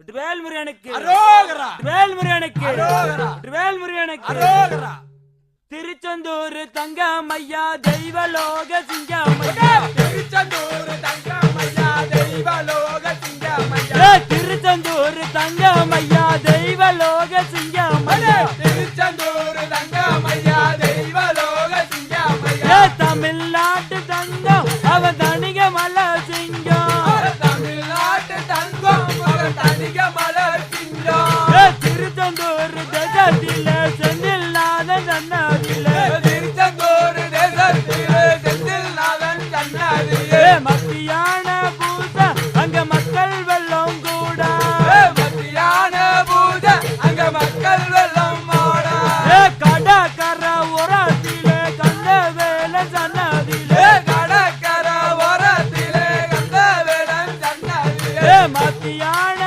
வேல் முருகனுக்கு. அரோகரா. வேல் முருகனுக்கு. அரோகரா. வேல் முருகனுக்கு. அரோகரா. திருச்செந்தூர் தங்கமையா தெய்வலோக சிங்கமையா திருச்செந்தூர் தங்கமையா தெய்வலோக சிங்கமையா ஏ, திருச்செந்தூர் தங்கமையா திருச்செந்தூர் தேசத்தில செந்தில்லாத நன்னாதில திருச்செந்தூர் தேசத்தில செந்தில்லாத நன்னாதில மத்தியான பூஜை அங்க மக்கள் வெள்ளம் கூட. மத்தியான பூஜை அங்க மக்கள் வெள்ளம் கூட கடற்கர உரத்தில கந்த வேலை சன்னதில கடற்கர உரத்தில கந்த வேலை மத்தியான